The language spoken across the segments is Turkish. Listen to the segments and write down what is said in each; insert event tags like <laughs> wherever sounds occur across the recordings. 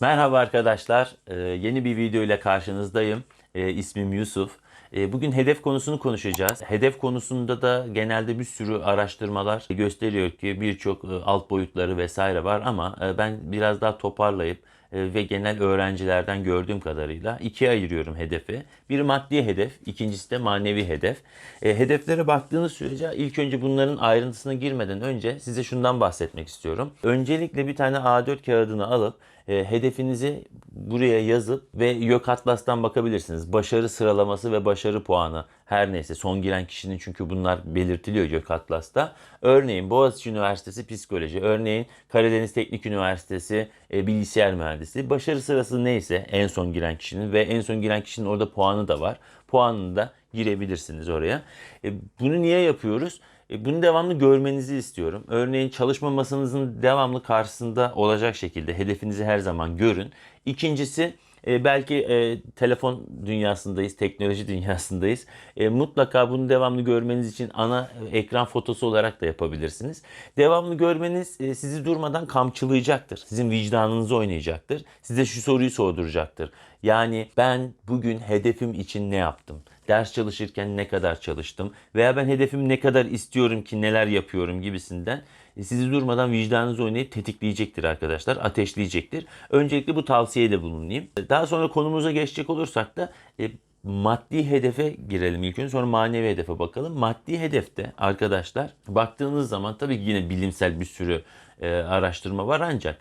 Merhaba arkadaşlar. Ee, yeni bir video ile karşınızdayım. Ee, ismim Yusuf. Ee, bugün hedef konusunu konuşacağız. Hedef konusunda da genelde bir sürü araştırmalar gösteriyor ki birçok e, alt boyutları vesaire var ama e, ben biraz daha toparlayıp e, ve genel öğrencilerden gördüğüm kadarıyla ikiye ayırıyorum hedefi. Biri maddi hedef, ikincisi de manevi hedef. E, hedeflere baktığınız sürece ilk önce bunların ayrıntısına girmeden önce size şundan bahsetmek istiyorum. Öncelikle bir tane A4 kağıdını alıp e, hedefinizi buraya yazıp ve Yok Atlas'tan bakabilirsiniz. Başarı sıralaması ve başarı puanı her neyse son giren kişinin çünkü bunlar belirtiliyor Gök Atlas'ta. Örneğin Boğaziçi Üniversitesi Psikoloji, örneğin Karadeniz Teknik Üniversitesi e, Bilgisayar Mühendisliği. Başarı sırası neyse en son giren kişinin ve en son giren kişinin orada puanı da var. Puanını da girebilirsiniz oraya. E, bunu niye yapıyoruz? E, Bunu devamlı görmenizi istiyorum. Örneğin çalışma masanızın devamlı karşısında olacak şekilde hedefinizi her zaman görün. İkincisi e, belki e, telefon dünyasındayız, teknoloji <laughs> dünyasındayız. Mutlaka bunu devamlı görmeniz için ana ekran fotosu olarak da yapabilirsiniz. Devamlı görmeniz sizi durmadan kamçılayacaktır. Sizin vicdanınızı oynayacaktır. Size şu soruyu sorduracaktır. Yani ben bugün hedefim için ne yaptım? Ders çalışırken ne kadar çalıştım? Veya ben hedefim ne kadar istiyorum ki neler yapıyorum gibisinden e, sizi durmadan vicdanınızı oynayıp tetikleyecektir arkadaşlar. Ateşleyecektir. Öncelikle bu tavsiyede bulunayım. Daha sonra konumuza geçecek olursak da e, maddi hedefe girelim ilk önce sonra manevi hedefe bakalım. Maddi hedefte arkadaşlar baktığınız zaman tabii ki yine bilimsel bir sürü e, araştırma var ancak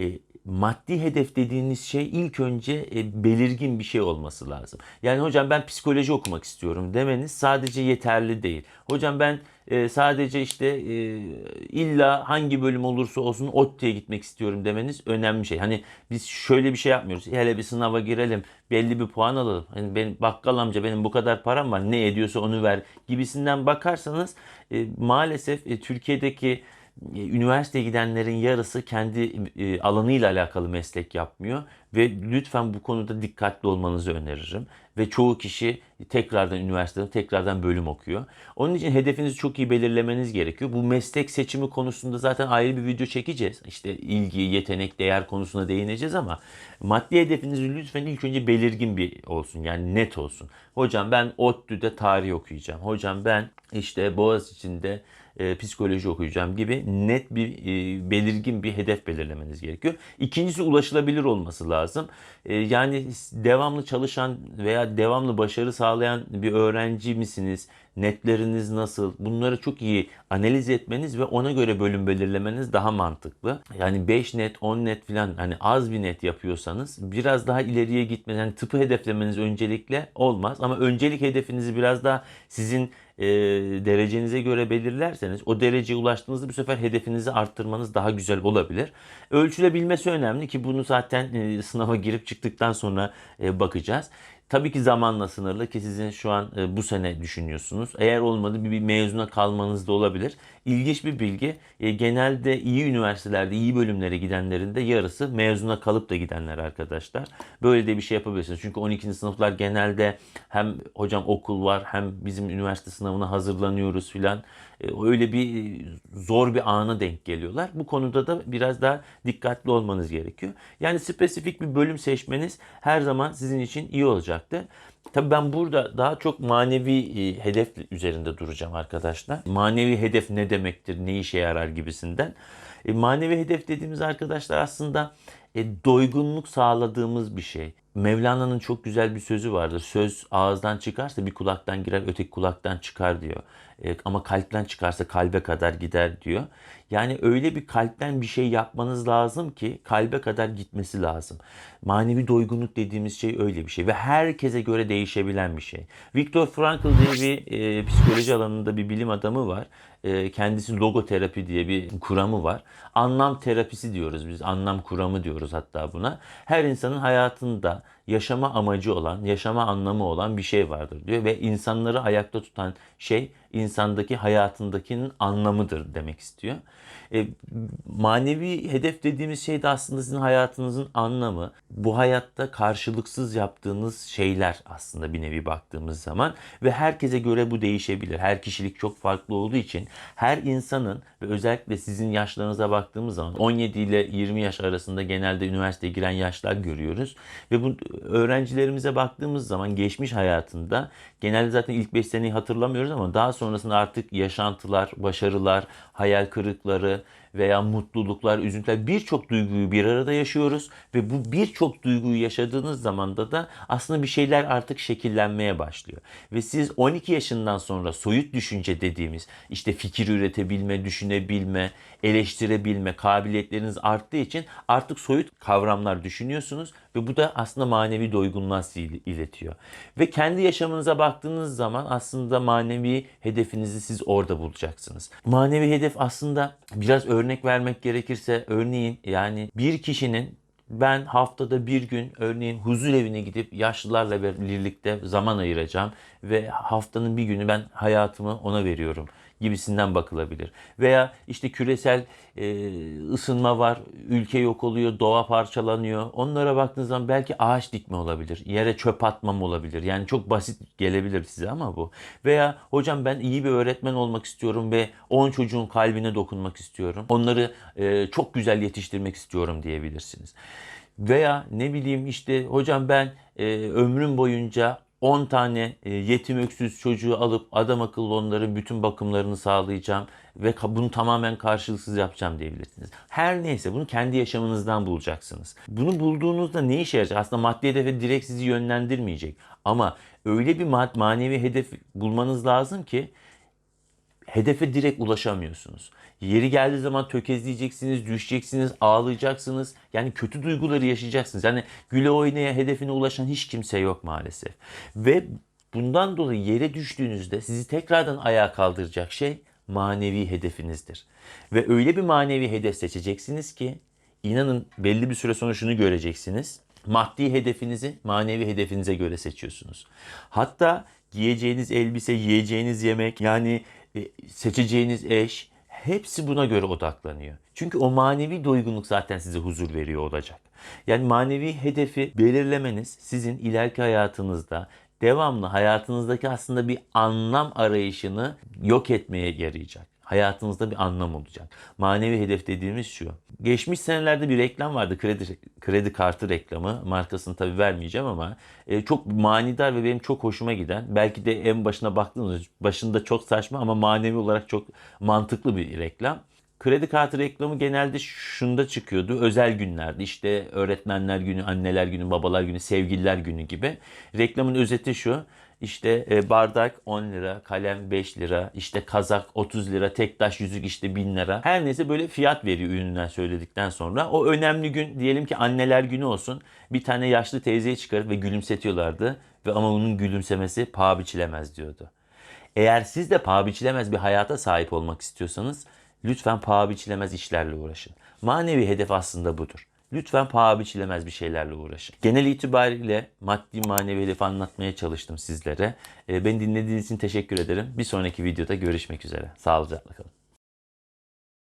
e, maddi hedef dediğiniz şey ilk önce e, belirgin bir şey olması lazım. Yani hocam ben psikoloji okumak istiyorum demeniz sadece yeterli değil. Hocam ben e, sadece işte e, illa hangi bölüm olursa olsun ODTÜ'ye gitmek istiyorum demeniz önemli bir şey. Hani biz şöyle bir şey yapmıyoruz. Hele bir sınava girelim, belli bir puan alalım. Hani benim bakkal amca benim bu kadar param var ne ediyorsa onu ver gibisinden bakarsanız e, maalesef e, Türkiye'deki üniversiteye gidenlerin yarısı kendi e, alanıyla alakalı meslek yapmıyor ve lütfen bu konuda dikkatli olmanızı öneririm. Ve çoğu kişi tekrardan üniversitede tekrardan bölüm okuyor. Onun için hedefinizi çok iyi belirlemeniz gerekiyor. Bu meslek seçimi konusunda zaten ayrı bir video çekeceğiz. İşte ilgi, yetenek, değer konusuna değineceğiz ama maddi hedefiniz lütfen ilk önce belirgin bir olsun. Yani net olsun. Hocam ben ODTÜ'de tarih okuyacağım. Hocam ben işte Boğaziçi'nde e, psikoloji okuyacağım gibi net bir e, belirgin bir hedef belirlemeniz gerekiyor. İkincisi ulaşılabilir olması lazım. E, yani devamlı çalışan veya devamlı başarı sağlayan bir öğrenci misiniz? Netleriniz nasıl? Bunları çok iyi analiz etmeniz ve ona göre bölüm belirlemeniz daha mantıklı. Yani 5 net, 10 net falan hani az bir net yapıyorsanız biraz daha ileriye gitmeniz, yani tıpı hedeflemeniz öncelikle olmaz. Ama öncelik hedefinizi biraz daha sizin e, derecenize göre belirlerseniz o dereceye ulaştığınızda bu sefer hedefinizi arttırmanız daha güzel olabilir. Ölçülebilmesi önemli ki bunu zaten e, sınava girip çıktıktan sonra e, bakacağız. Tabii ki zamanla sınırlı ki sizin şu an e, bu sene düşünüyorsunuz. Eğer olmadı bir, bir mezuna kalmanız da olabilir. İlginç bir bilgi. E, genelde iyi üniversitelerde, iyi bölümlere gidenlerin de yarısı mezuna kalıp da gidenler arkadaşlar. Böyle de bir şey yapabilirsiniz. Çünkü 12. sınıflar genelde hem hocam okul var hem bizim üniversite sınavına hazırlanıyoruz filan. E, öyle bir zor bir ana denk geliyorlar. Bu konuda da biraz daha dikkatli olmanız gerekiyor. Yani spesifik bir bölüm seçmeniz her zaman sizin için iyi olacaktır. Tabii ben burada daha çok manevi e, hedef üzerinde duracağım arkadaşlar. Manevi hedef ne demektir, ne işe yarar gibisinden. E, manevi hedef dediğimiz arkadaşlar aslında e, doygunluk sağladığımız bir şey. Mevlana'nın çok güzel bir sözü vardır. Söz ağızdan çıkarsa bir kulaktan girer, öteki kulaktan çıkar diyor. E, ama kalpten çıkarsa kalbe kadar gider diyor. Yani öyle bir kalpten bir şey yapmanız lazım ki kalbe kadar gitmesi lazım. Manevi doygunluk dediğimiz şey öyle bir şey ve herkese göre değişebilen bir şey. Viktor Frankl diye bir e, psikoloji alanında bir bilim adamı var. E, kendisi logoterapi diye bir kuramı var. Anlam terapisi diyoruz biz. Anlam kuramı diyoruz hatta buna. Her insanın hayatında yaşama amacı olan, yaşama anlamı olan bir şey vardır diyor ve insanları ayakta tutan şey insandaki hayatındakinin anlamıdır demek istiyor. E, manevi hedef dediğimiz şey de aslında sizin hayatınızın anlamı. Bu hayatta karşılıksız yaptığınız şeyler aslında bir nevi baktığımız zaman ve herkese göre bu değişebilir. Her kişilik çok farklı olduğu için her insanın ve özellikle sizin yaşlarınıza baktığımız zaman 17 ile 20 yaş arasında genelde üniversiteye giren yaşlar görüyoruz ve bu öğrencilerimize baktığımız zaman geçmiş hayatında genelde zaten ilk 5 seneyi hatırlamıyoruz ama daha sonrasında artık yaşantılar, başarılar, hayal kırıkları veya mutluluklar, üzüntüler birçok duyguyu bir arada yaşıyoruz ve bu birçok duyguyu yaşadığınız zamanda da aslında bir şeyler artık şekillenmeye başlıyor. Ve siz 12 yaşından sonra soyut düşünce dediğimiz işte fikir üretebilme, düşünebilme, eleştirebilme kabiliyetleriniz arttığı için artık soyut kavramlar düşünüyorsunuz ve bu da aslında manevi doygunluğa iletiyor. Ve kendi yaşamınıza baktığınız zaman aslında manevi hedefinizi siz orada bulacaksınız. Manevi hedef aslında biraz örnek vermek gerekirse örneğin yani bir kişinin ben haftada bir gün örneğin huzur evine gidip yaşlılarla birlikte zaman ayıracağım ve haftanın bir günü ben hayatımı ona veriyorum gibisinden bakılabilir. Veya işte küresel e, ısınma var, ülke yok oluyor, doğa parçalanıyor. Onlara baktığınız zaman belki ağaç dikme olabilir, yere çöp atmam olabilir. Yani çok basit gelebilir size ama bu. Veya hocam ben iyi bir öğretmen olmak istiyorum ve 10 çocuğun kalbine dokunmak istiyorum. Onları e, çok güzel yetiştirmek istiyorum diyebilirsiniz. Veya ne bileyim işte hocam ben e, ömrüm boyunca 10 tane e, yetim öksüz çocuğu alıp adam akıllı onların bütün bakımlarını sağlayacağım ve bunu tamamen karşılıksız yapacağım diyebilirsiniz. Her neyse bunu kendi yaşamınızdan bulacaksınız. Bunu bulduğunuzda ne işe yarayacak? Aslında maddi hedefe direkt sizi yönlendirmeyecek. Ama öyle bir manevi hedef bulmanız lazım ki hedefe direkt ulaşamıyorsunuz. Yeri geldiği zaman tökezleyeceksiniz, düşeceksiniz, ağlayacaksınız. Yani kötü duyguları yaşayacaksınız. Yani güle oynaya hedefine ulaşan hiç kimse yok maalesef. Ve bundan dolayı yere düştüğünüzde sizi tekrardan ayağa kaldıracak şey manevi hedefinizdir. Ve öyle bir manevi hedef seçeceksiniz ki inanın belli bir süre sonra şunu göreceksiniz. Maddi hedefinizi manevi hedefinize göre seçiyorsunuz. Hatta giyeceğiniz elbise, yiyeceğiniz yemek yani seçeceğiniz eş hepsi buna göre odaklanıyor. Çünkü o manevi doygunluk zaten size huzur veriyor olacak. Yani manevi hedefi belirlemeniz sizin ileriki hayatınızda devamlı hayatınızdaki aslında bir anlam arayışını yok etmeye yarayacak. Hayatınızda bir anlam olacak. Manevi hedef dediğimiz şu. Geçmiş senelerde bir reklam vardı. Kredi kredi kartı reklamı. Markasını tabii vermeyeceğim ama e, çok manidar ve benim çok hoşuma giden. Belki de en başına baktığınız başında çok saçma ama manevi olarak çok mantıklı bir reklam. Kredi kartı reklamı genelde şunda çıkıyordu. Özel günlerde işte öğretmenler günü, anneler günü, babalar günü, sevgililer günü gibi. Reklamın özeti şu. İşte e, bardak 10 lira, kalem 5 lira, işte kazak 30 lira, tek taş yüzük işte 1000 lira. Her neyse böyle fiyat veriyor ürünler söyledikten sonra. O önemli gün diyelim ki anneler günü olsun. Bir tane yaşlı teyzeyi çıkarıp ve gülümsetiyorlardı. Ve ama onun gülümsemesi paha biçilemez diyordu. Eğer siz de paha biçilemez bir hayata sahip olmak istiyorsanız lütfen paha biçilemez işlerle uğraşın. Manevi hedef aslında budur. Lütfen paha biçilemez bir şeylerle uğraşın. Genel itibariyle maddi manevi hedefi anlatmaya çalıştım sizlere. Beni dinlediğiniz için teşekkür ederim. Bir sonraki videoda görüşmek üzere. Sağlıcakla kalın.